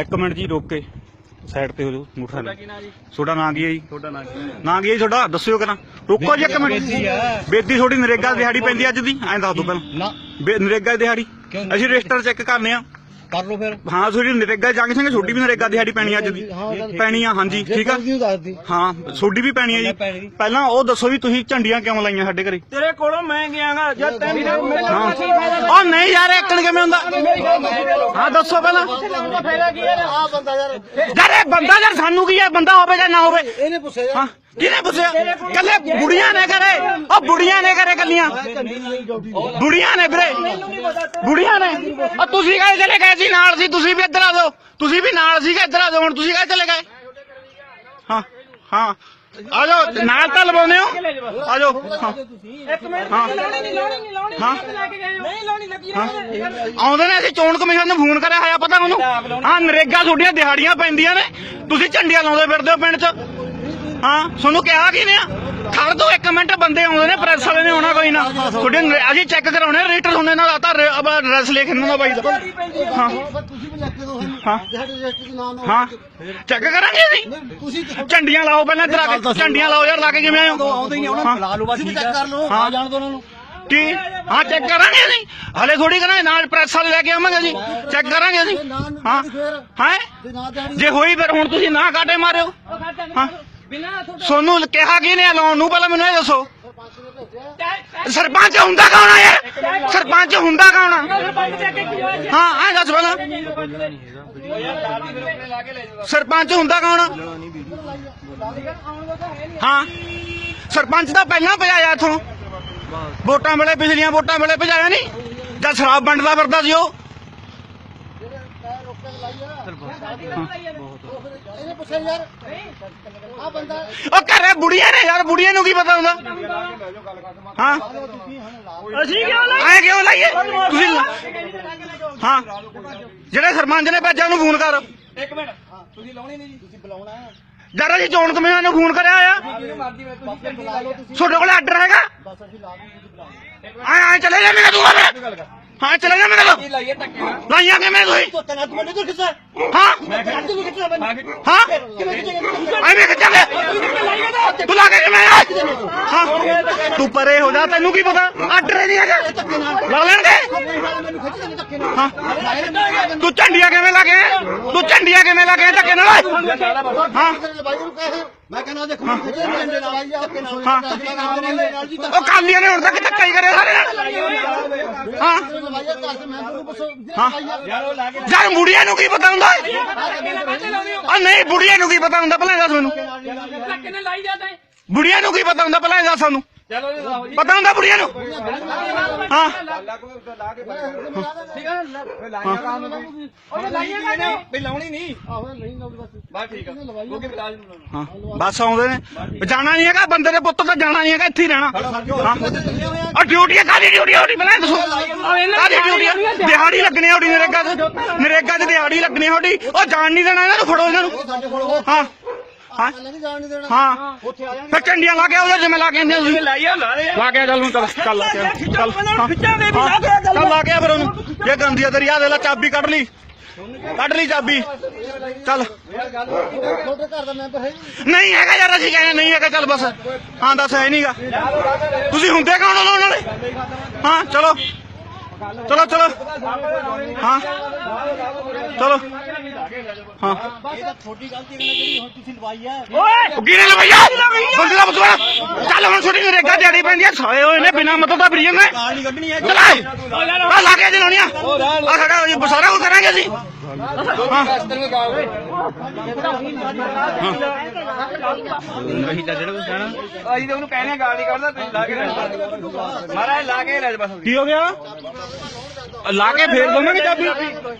ਇੱਕ ਮਿੰਟ ਜੀ ਰੋਕ ਕੇ ਸਾਈਡ ਤੇ ਹੋ ਜਾਓ ਮੋਟਰਸਾਈਕਲ ਕੀ ਨਾ ਜੀ? ਤੁਹਾਡਾ ਨਾਂ ਕੀ ਹੈ ਜੀ? ਤੁਹਾਡਾ ਨਾਂ ਕੀ ਹੈ? ਨਾਂ ਕੀ ਹੈ ਜੀ ਤੁਹਾਡਾ? ਦੱਸਿਓ ਕਰਾਂ ਰੁਕੋ ਜੀ ਇੱਕ ਮਿੰਟ। ਬੇਦੀ ਤੁਹਾਡੀ ਨਰੇਗਾ ਦੀ ਦਿਹਾੜੀ ਪੈਂਦੀ ਅੱਜ ਦੀ। ਐਂ ਦੱਸ ਦੋ ਪਹਿਲਾਂ। ਨਾ ਬੇ- ਨਰੇਗਾ ਦੀ ਦਿਹਾੜੀ? ਅਸੀਂ ਰਜਿਸਟਰ ਚੈੱਕ ਕਰਨੇ ਆ। ਕਰ ਲਓ ਫਿਰ। ਹਾਂ ਤੁਹਾਡੀ ਨਰੇਗਾ ਜੰਗ ਸਿੰਘ ਛੋਟੀ ਵੀ ਨਰੇਗਾ ਦਿਹਾੜੀ ਪੈਣੀ ਅੱਜ ਦੀ। ਪੈਣੀ ਆ ਹਾਂਜੀ ਠੀਕ ਆ? ਕਿਉਂ ਦੱਸਦੀ ਹਾਂ ਛੋਡੀ ਵੀ ਪੈਣੀ ਆ ਪੈਣੀ। ਜੀ ਪਹਿਲਾਂ ਉਹ ਦੱਸੋ ਵੀ ਤੁਸੀਂ ਝੰਡੀਆਂ ਕਿਉਂ ਲਾਈਆਂ ਸਾਡੇ ਘਰੇ? ਤੇਰੇ ਕੋਲੋਂ ਮੈਂ ਗਿਆਗਾ ਜਦ ਤੈਨੂੰ ਹਾਂ। ਉਹ ਨਹੀਂ ਯਾਰ ਇੱਕਣ ਕਿਵੇਂ ਹੁੰਦਾ? ਹਾਂ ਦੱਸੋ ਪਹਿਲਾਂ। ਆ ਬੰਦਾ ਯਾਰ। ਯਾਰ ਇਹ ਬੰਦਾ ਯਾਰ ਸਾਨੂੰ ਕੀ ਹੈ ਬੰਦਾ ਹੋਵੇ ਜਾਂ ਨਾ ਹੋਵੇ? ਇਹਨੇ ਪੁੱਛਿਆ ਹਾਂ। ਕਿਹਨੇ ਪੁੱਛਿਆ? ਕੱਲੇ ਬੁੜੀਆਂ ਨੇ ਕਰੇ ਉਹ ਬੁੜੀਆਂ ਨੇ ਕਰੇ ਕੱਲੀਆਂ ਬੁੜੀਆਂ ਨੇ ਵੀਰੇ। ਬੁੜੀਆਂ ਨੇ। ਉਹ ਤੁਸੀਂ ਕਾਹਦੇ ਚਲੇ ਗਏ ਸੀ ਨਾਲ ਸੀ ਤੁਸੀਂ ਵੀ ਇੱਧਰ ਆ ਜਾਓ। ਤੁਸੀਂ ਵੀ ਨਾਲ ਸੀਗੇ ਇੱਧਰ ਆ ਜਾਓ ਹੁਣ ਤੁਸੀਂ ਕਾਹਦੇ ਚਲੇ ਗਏ। ਹਾਂ ਹਾਂ। ਆ ਜਾਓ ਨਾਲ ਤਾਂ ਲਵਾਉਂਦੇ ਹੋ। ਆ ਜਾਓ ਹਾਂ। ਇੱਕ ਮਿੰਟ ਹਾਂ। ਲਾਉਣੀ ਨਹੀਂ ਲਾਉਣੀ ਨਹੀਂ ਲਾਉਣੀ ਹਾਂ। ਲੈ ਕੇ ਗਏ ਹੋ। ਨਹੀਂ ਲਾਉਣੀ ਲੱਗੀ ਹਾਂ। ਰਹਿਣ ਆਉਂਦੇ ਨੇ ਅਸੀਂ ਚੋਣ ਕਮਿਸ਼ਨ ਨੂੰ ਫੋਨ ਕਰਿਆ ਹੋਇਆ ਪਤਾ ਉਹਨੂੰ? ਹਾਂ ਨਰੇਗਾ ਤੁਹਾਡੀਆਂ ਦਿਹਾੜੀਆਂ ਪੈਂਦੀਆਂ ਨੇ। ਤੁਸੀਂ ਝੰਡੀਆਂ ਲਾਉਂਦੇ ਫਿਰਦੇ ਹੋ ਪਿੰਡ 'ਚ। ਹਾਂ ਤੁਹਾਨੂੰ ਕਿਹਾ ਕੀ ਨੇ ਖੜ ਦੋ ਇੱਕ ਮਿੰਟ ਬੰਦੇ ਆਉਂਦੇ ਨੇ ਪ੍ਰੈਸ ਵਾਲੇ ਨੇ ਆਉਣਾ ਕੋਈ ਨਾ। ਤੁਹਾਡੇ ਅਸੀਂ ਚੈੱਕ ਕਰਾਉਣੇ ਰੇਟਰ ਹੁੰਦੇ ਨਾਲ ਆਤਾ ਐਡਰੈਸ ਲਿਖ ਇਹਨਾਂ ਦਾ ਬਾਈ ਦਾ। ਹਾਂ। ਤੁਸੀਂ ਵੀ ਲਿਖ ਕੇ ਦਿਓ ਸਾਨੂੰ। ਹਾਂ। ਸਾਡੇ ਰਜਿਸਟਰ ਦੇ ਨਾਮ ਹਾਂ। ਚੈੱਕ ਕਰਾਂਗੇ ਅਸੀਂ? ਤੁਸੀਂ ਝੰਡੀਆਂ ਲਾਓ ਪਹਿਲਾਂ ਇੱਧਰ ਆ ਕੇ ਝੰਡੀਆਂ ਲਾਓ ਯਾਰ ਲਾ ਕੇ ਕਿਵੇਂ ਆਉਂਦੇ ਹੀ ਹਾਂ। ਲਾ ਲਓ ਬਸ ਠੀਕ ਕਰ ਲਓ। ਹਾਂ। ਆ ਜਾਣ ਦੋ ਉਹਨਾਂ ਨੂੰ। ਕੀ? ਹਾਂ ਚੈੱਕ ਕਰਾਂਗੇ ਅਸੀਂ। ਹਲੇ ਥੋੜੀ ਕਰਾਂਗੇ ਨਾਲ ਪ੍ਰੈਸ ਵਾਲੇ ਲੈ ਕੇ ਆਵਾਂਗੇ ਅਸੀਂ। ਚੈੱਕ ਕਰਾਂਗੇ ਅਸੀਂ। ਹਾਂ। ਹਾਂ? ਨਾ ਜੇ ਹੋਈ ਫਿਰ ਹੁਣ ਤੁਸੀਂ ਨਾ ਕਾਟੇ ਮਾਰਿਓ। ਹਾਂ। ਬਿਨਾ ਤੁਹਾਡਾ ਸੋਨੂੰ ਕਿਹਾ ਕੀ ਨੇ ਲਾਉਣ ਨੂੰ? ਪਹਿਲਾਂ ਮੈਨੂੰ ਇਹ ਦੱਸੋ। ਸਰਪੰਚ ਹੁੰਦਾ ਕੌਣ ਆ ਯਾਰ ਸਰਪੰਚ ਹੁੰਦਾ ਕੌਣ ਆ? ਸਰਪੰਚ ਦੇ ਅੱਗੇ ਕੀ ਹੋਇਆ ਹਾਂ ਐ ਦੱਸ ਪਹਿਲਾਂ। ਸਰਪੰਚ ਹੁੰਦਾ ਕੌਣ ਆ? ਹਾਂ। ਸਰਪੰਚ ਤਾਂ ਪਹਿਲਾਂ ਭਜਾਇਆ ਇਥੋਂ। ਵੋਟਾਂ ਵੇਲੇ ਪਿਛਲੀਆਂ ਵੋਟਾਂ ਵੇਲੇ ਭਜਾਇਆ ਨਹੀਂ? ਜਦ ਸ਼ਰਾਬ ਵੰਡਦਾ ਫਿਰਦਾ ਸੀ ਉਹ। ਪੁੱਛਿਆ ਯਾਰ। ਆ ਬੰਦਾ ਉਹ ਘਰੇ ਬੁੜੀਆਂ ਨੇ ਯਾਰ ਬੁੜੀਆਂ ਨੂੰ ਕੀ ਪਤਾ ਹੁੰਦਾ? ਹਾਂ। ਅਸੀਂ ਕਿਉਂ ਲੈ ਐ ਕਿਉਂ ਲਾਈਏ? ਤੁਸੀਂ ਹਾਂ। ਜਿਹੜੇ ਸਰਪੰਚ ਨੇ ਭੇਜਿਆ ਉਹਨੂੰ ਫੋਨ ਕਰ। ਇੱਕ ਮਿੰਟ। ਤੁਸੀਂ ਲਾਉਣੀ ਨਹੀਂ ਜੀ। ਤੁਸੀਂ ਬੁਲਾਉਣਾ ਹੈ। ਜਦ ਅਸੀਂ ਚੋਣ ਕਮਿਸ਼ਨ ਨੂੰ ਫੋਨ ਕਰਿਆ ਆ। ਜਿਹਨੂੰ ਮਰਜ਼ੀ ਮੈਂ ਤੁਸੀਂ ਬੁਲਾ ਲਓ ਤੁਸੀਂ ਤੁਹਾਡੇ ਕੋਲ ਆਰਡਰ ਹੈਗਾ? ਬਸ ਅਸੀਂ ਲਾ ਦੂੰਗੇ ਤੁਸੀਂ ਬੁਲਾ ਲਓ ਐ ਐ ਚਲੇ ਜਾ ਮੇਰਾ ਤੂੰ ਆ ਹਾਂ ਚਲੇ ਜਾ ਮੇਰਾ ਕੀ ਲਾਈਏ ਧੱਕੇ ਨਾਲ। ਲਾਈਆਂ ਕਿਵੇਂ ਤੁਸੀਂ? ਤੋ ਤਨਾ ਤੂੰ ਮੈਨੂੰ ਕਿੱਥੇ ਹਾਂ। ਕੱਢ ਤੂੰ ਕਿੱਥੇ ਬੰਦਾ? ਹਾਂ। ਐਵੇਂ ਕਿੱਥੇ ਤੂੰ ਲਾ ਕੇ ਕਿਵੇਂ ਆ? ਹਾਂ। ਤੂੰ ਪਰੇ ਹੋ ਜਾ ਤੈਨੂੰ ਕੀ ਪਤਾ? ਆਰਡਰ ਨਹੀਂ ਹੈਗਾ। ਲਾ ਲੈਣਗੇ? ਖਿੱਚ ਨਾਲ। ਹਾਂ। ਤੂੰ ਝੰਡੀਆਂ ਕਿਵੇਂ ਲਾ ਕੇ? ਤੂੰ ਝੰਡੀਆਂ ਕਿਵੇਂ ਲਾ ਕੇ? ਧੱਕੇ ਨਾਲ ਹਾਂ। ਬਾਈ ਨੂੰ ਕਹੇ ਮੈਂ ਕਹਿੰਦਾ ਦੇਖੋ ਝੰਡੇ ਨਾਲ ਆਈ ਆ ਕੇ ਨਾਲ ਹਾਂ। ਨਾਲ ਜੀ ਉਹ ਕਾਲੀਆਂ ਨੇ ਹੁਣ ਤੱਕ ਧੱਕਾ ਹੀ ਕਰਿਆ ਸਾਰੇ ਨਾਲ। ਹਾਂ। ਯਾਰ ਉਹ ਲਾ ਕੇ ਯਾਰ ਬੁੜੀਆਂ ਨੂੰ ਕੀ ਪਤਾ ਹੁੰਦਾ? ਆ ਨਹੀਂ ਬੁੜੀਆਂ ਨੂੰ ਕੀ ਪਤਾ ਹੁੰਦਾ? ਇਹ ਦੱਸ ਮੈਨੂੰ। ਬੁੜੀਆਂ ਨੂੰ ਕੀ ਪਤਾ ਹੁੰਦਾ? ਇਹ ਦੱਸ ਸਾਨੂੰ। ਚਲੋ ਜੀ ਲਾਓ ਜੀ। ਪਤਾ ਹੁੰਦਾ ਬੁੜੀਆਂ ਨੂੰ? ਹਾਂ। ਉਹ ਲਾਈਏ ਕਾਹਦੇ? ਵੀ ਲਾਉਣੀ ਨਹੀਂ। ਆਹੋ ਨਹੀਂ ਲਾਉਂਦੀ ਬਸ। ਬਸ ਠੀਕ ਆ। ਉਹ ਕਿ ਬਲਾਜ ਨੂੰ ਲਾਉਣਾ। ਹਾਂ। ਬਸ ਆਉਂਦੇ ਨੇ। ਜਾਣਾ ਨਹੀਂ ਹੈਗਾ ਬੰਦੇ ਦੇ ਪੁੱਤ ਤਾਂ ਜਾਣਾ ਨਹੀਂ ਹੈਗਾ ਇੱਥੇ ਹੀ ਰਹਿਣਾ। ਹਾਂ। ਆ? ਡਿਊਟੀ ਕਾਦੀ ਡਿਊਟੀ ਹੋਣੀ ਇਹ ਦੱਸੋ। ਕਾਦੀ ਡਿਊਟੀ? ਦਿਹਾੜੀ ਲੱਗਣੀ ਹੋਣੀ ਨਰੇਗਾ ਤੇ। ਨਰੇਗਾ ਤੇ ਦਿਹਾੜੀ ਲੱਗਣੀ ਹੋਣੀ ਉਹ ਜਾਣ ਨਹੀਂ ਦੇਣਾ ਇਹਨਾਂ ਨੂੰ ਫੜੋ ਇਹਨਾਂ ਨੂੰ। ਹਾਂ। ਹਾਂ। ਨਹੀਂ ਜਾਣ ਨਹੀਂ ਦੇਣਾ। ਹਾਂ। ਉੱਥੇ ਆ ਜਾਣਗੇ। ਝੰਡੀਆਂ ਲਾ ਕੇ ਆਓ ਜਿਵੇਂ ਲਾ ਕੇ ਆਉਂਦੇ ਤੁਸੀਂ ਲਾ ਕੇ ਚੱਲ ਨੂੰ ਚੱਲ ਚੱਲ ਲਾ ਕੇ ਆ। ਚੱਲ। ਚੱਲ ਚੱਲ ਲਾ। ਕੇ ਆ ਫਿਰ ਉਹਨੂੰ। ਇਹ ਗੰਦੀ ਤੇਰੀ ਆ ਦੇ ਲੈ ਚਾਬੀ ਕੱਢ ਲਈ। ਕੱਢ ਲਈ ਚਾਬੀ। ਚੱਲ। ਤੁਹਾਡੇ ਘਰ ਦਾ ਮੈਂਬਰ ਹੈ ਜੀ ਨਹੀਂ ਹੈਗਾ ਯਾਰ ਅਸੀਂ ਕਹਿੰਦੇ ਨਹੀਂ ਹੈਗਾ ਚੱਲ ਬਸ। ਹਾਂ ਦੱਸ ਹੈ ਨਹੀਂਗਾ ਤੁਸੀਂ ਹੁੰਦੇ ਕੌਣ ਹੋ ਵਾਲੇ ਹਾਂ ਚਲੋ। ਚਲੋ ਚਲੋ। ਹਾਂ। ਚਲੋ। ਹਾਂ। ਬਸ ਇਹ ਤਾਂ ਛੋਟੀ ਗਲਤੀ ਨੇ ਜਿਹੜੀ ਹੁਣ ਤੁਸੀਂ ਲਵਾਈ ਹੈ ਓਏ ਗਿਰੇ ਲਵਈਆ ਬੰਦੇ ਦਾ ਬਤਵਾ ਚੱਲ ਹੁਣ ਛੋਟੀ ਰੇਗਾ ਦਿਹਾੜੀ ਪੈਂਦੀ ਆ ਸਾਏ ਹੋਏ ਨੇ ਬਿਨਾ ਮਤਲਬ ਦਾ ਬਰੀਏ ਨੇ ਗਾਲ ਨਹੀਂ ਕੱਢਣੀ ਹੈ ਚਲਾ ਆ ਲਾ ਕੇ ਜਲਾਉਣੀ ਆ। ਆ ਖੜਾ ਜੀ ਸਾਰਾ ਕੁਝ ਕਰਾਂਗੇ ਅਸੀਂ ਹਾਂ ਅਸੀਂ ਤਾਂ ਜਿਹੜਾ ਕੁਝ ਕਹਿਣਾ ਅਸੀਂ ਤਾਂ ਉਹਨੂੰ ਕਹਿੰਦੇ ਗਾਲ ਨਹੀਂ ਕੱਢਦਾ ਤੁਸੀਂ ਲਾ ਕੇ ਰਹਿ ਮਹਾਰਾਜ ਲਾ ਕੇ ਰਹਿ ਬਸ। ਕੀ ਹੋ ਗਿਆ? ਲਾ ਕੇ ਫੇਰ ਦਵਾਂਗੇ ਚਾਬੀ?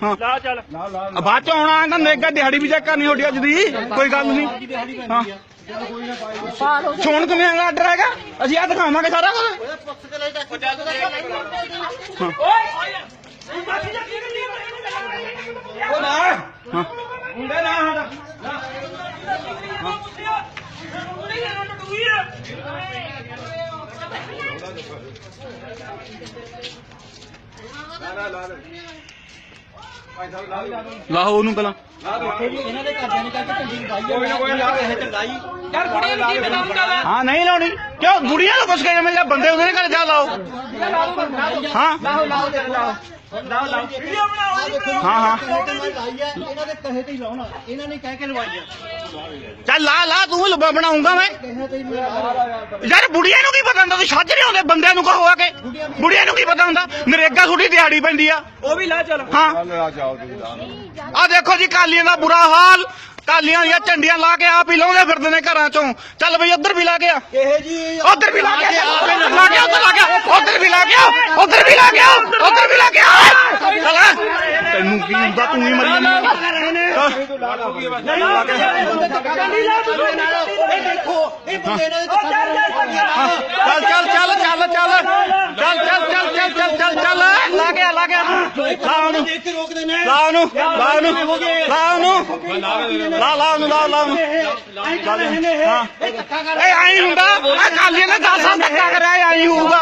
ਹਾਂ। ਲਾ ਚੱਲ। ਬਾਅਦ ਚ ਆਉਣਾ ਆਂਦਾ ਨੇਗਾ ਦਿਹਾੜੀ ਵੀ ਚੈੱਕ ਕਰਨੀ ਤੁਹਾਡੀ ਅੱਜ ਦੀ ਕੋਈ ਗੱਲ ਨਹੀਂ। ਹਾਂ। ਚੋਣ ਕਮਿਸ਼ਨ ਦਾ ਆਰਡਰ ਹੈਗਾ? ਅਸੀਂ ਆ ਦਿਖਾਵਾਂਗੇ ਸਾਰਾ ਕੁਝ। ਉਹ ਨਾ। ਹਾਂ। ਮੁੰਡੇ ਨਾ ਸਾਡਾ। ਲਾਹੋ ਉਹਨੂੰ ਪਹਿਲਾਂ ਇਹਨਾਂ ਦੇ ਘਰਦਿਆਂ ਨੇ ਕਹਿ ਕੇ ਝੰਡੀ ਲਗਾਈ ਕੋਈ ਨਾ ਕੋਈ ਨਾ ਇਹ ਚੜਾਈ ਯਾਰ ਕੁੜੀ ਨੂੰ ਕੀ ਪਤਾ ਹਾਂ ਨਹੀਂ ਲਾਉਣੀ। ਕਿਉਂ? ਬੁੜੀਆਂ ਨੂੰ ਪੁੱਛ ਕੇ ਜਿਵੇਂ ਜਾਂ ਬੰਦੇ ਉਹਦੇ ਘਰ? ਜਾ ਲਾਓ। ਹਾਂ। ਲਾਓ ਲਾਓ ਲਾਓ। ਲਾਓ ਲਾਓ। ਵੀਡੀਓ ਬਣਾਓ ਹਾਂ, ਹਾਂ। ਇਹਨਾਂ ਦੇ ਕਹੇ ਤੇ ਹੀ ਲਾਉਣਾ। ਇਹਨਾਂ ਨੇ ਕਹਿ ਕੇ ਲਵਾਈ ਚੱਲ ਲਾ ਲਾ ਤੂੰ ਲੁੱਬਾ ਬਣਾਉਂਗਾ ਮੈਂ। ਕਹੇ ਯਾਰ ਬੁੜੀਆਂ ਨੂੰ ਕੀ ਪਤਾ ਹੁੰਦਾ? ਤੂੰ ਛੱਜ ਨਹੀਂ ਆਉਂਦੇ ਬੰਦਿਆਂ ਨੂੰ ਕਹੋ ਆ ਕੇ। ਬੁੜੀਆਂ ਨੂੰ ਕੀ ਪਤਾ ਹੁੰਦਾ? ਨਰੇਗਾ ਛੁੱਟੀ ਦਿਹਾੜੀ ਪੈਂਦੀ ਆ। ਉਹ ਵੀ ਲਾ ਚੱਲ। ਹਾਂ। ਆ ਦੇਖੋ ਜੀ ਕਾਲੀਆਂ ਦਾ ਬੁਰਾ ਹਾਲ। ਕਾਲੀਆਂ ਦੀਆਂ ਝੰਡੀਆਂ ਲਾ ਕੇ ਆਪ ਹੀ ਲਾਉਂਦੇ ਫਿਰਦੇ ਨੇ ਘਰਾਂ ਚੋਂ ਚੱਲ ਬਈ ਉੱਧਰ ਵੀ ਲਾ ਗਿਆ ਕਹੇ ਜੀ ਉਧਰ ਵੀ ਲਾ ਗਿਆ ਲਾ ਗਿਆ ਉਧਰ ਲਾ ਗਿਆ ਉਧਰ ਵੀ ਲਾ ਗਿਆ ਉਧਰ ਵੀ ਲਾ ਗਿਆ ਉਧਰ ਵੀ ਲਾ ਗਿਆ ਚੱਲ ਤੈਨੂੰ ਕੀ ਹੁੰਦਾ ਤੂੰ ਹੀ ਮਰੀ ਇਹ ਦੇਖੋ ਇਹ ਬੰਦੇ ਇਹਨਾਂ ਦੇ ਚੱਲ ਚੱਲ ਚੱਲ ਚੱਲ ਚੱਲ ਚੱਲ ਚੱਲ ਚੱਲ ਚੱਲ ਚੱਲ ਚੱਲ ਚੱਲ ਲਾ ਗਿਆ ਲਾ ਗਿਆ ਲਾ ਉਹਨੂੰ ਦੇਖ ਕੇ ਰੋਕਦੇ ਨੇ। ਲਾ ਉਹਨੂੰ ਲਾ ਉਹਨੂੰ ਲਾ ਉਹਨੂੰ ਲਾ ਲਾ ਉਹਨੂੰ ਲਾ ਲਾ ਉਹਨੂੰ ਹਾਂ। ਇਹ ਆਈ ਹੁੰਦਾ। ਇਹ ਕਾਲੀਆਂ ਨੇ 10 ਸਾਲ ਧੱਕਾ ਕਰਿਆ ਆਈ ਹੋਊਗਾ।